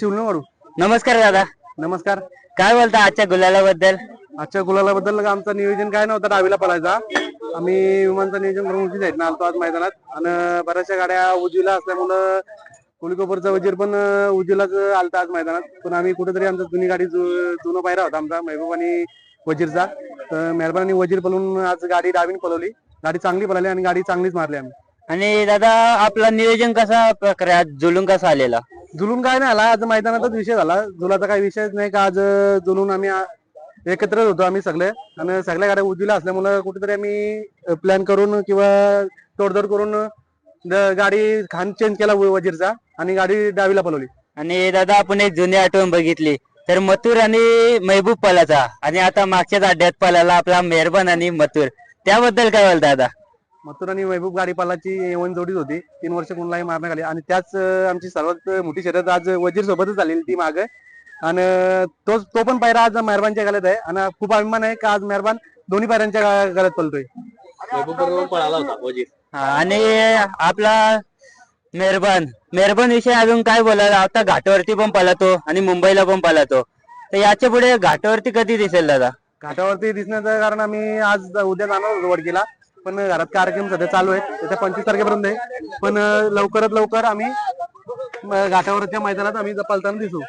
शिवणवाडू नमस्कार दादा. नमस्कार. काय बोलता आजच्या गुलालाबद्दल? आजच्या गुलालाबद्दल आमचं नियोजन काय नव्हतं डावीला पळायचा. आम्ही विमानचं नियोजन करून उजी साईडनं आलतो आज मैदानात. आणि बऱ्याचशा गाड्या उजीला असल्यामुळं कोलिकोपरचा वजीर पण अं, उजीलाच आलता आज मैदानात. पण आम्ही कुठेतरी आमचा जुनी गाडी जुनं पायरा होता आमचा महबूब आणि वजीरचा. तर मेहरबानी वजीर पळून आज गाडी डावीन पळवली. गाडी चांगली पळाली आणि गाडी चांगलीच मारली आम्ही. आणि दादा आपला नियोजन कसा प्रकारे आज जुलून कसा आलेला? जुलून काय नाही आला. आज मैदानाचाच विषय झाला. जुलाचा काही विषयच नाही का? आज जुलून आम्ही एकत्रच होतो आम्ही सगळे. आणि सगळ्या गाड्या उजवीला असल्यामुळं कुठेतरी आम्ही प्लॅन करून किंवा तोडजोड करून गाडी खान चेंज केला वजीरचा आणि गाडी डावीला पलवली. आणि दादा आपण एक जुनी आठवण बघितली. तर मथुर आणि महबूब पलाचा. आणि आता मागच्याच अड्ड्यात पलाला आपला मेहरबान आणि मथुर. त्याबद्दल काय बोल दादा? मथुर आणि महबूब गाडी पालाची एवन जोडीच होती. तीन वर्ष कोणालाही मारण्यात आली आणि त्याच आमची सर्वात मोठी शर्यत आज वजीर सोबतच झालेली ती माग. आणि तो तो पण पायरा आज मेहरबानच्या गळ्यात आहे. आणि खूप अभिमान आहे का आज मेहरबान दोन्ही पायऱ्यांच्या गा- गळ्यात पलतोय. हा, आणि आपला मेहरबान मेहरबान विषयी अजून काय बोलायला? आता घाटावरती पण पळतो आणि मुंबईला पण पळतो. तर याच्यापुढे घाटावरती कधी दिसेल दादा? घाटावरती दिसण्याचं कारण आम्ही आज उद्या जाणार होतो वडकीला पण घरात कार्यक्रम सध्या चालू आहे त्याच्या पंचवीस तारखेपर्यंत आहे. पण लवकरात लवकर आम्ही घाटावरच्या मैदानात आम्ही पलताना दिसू.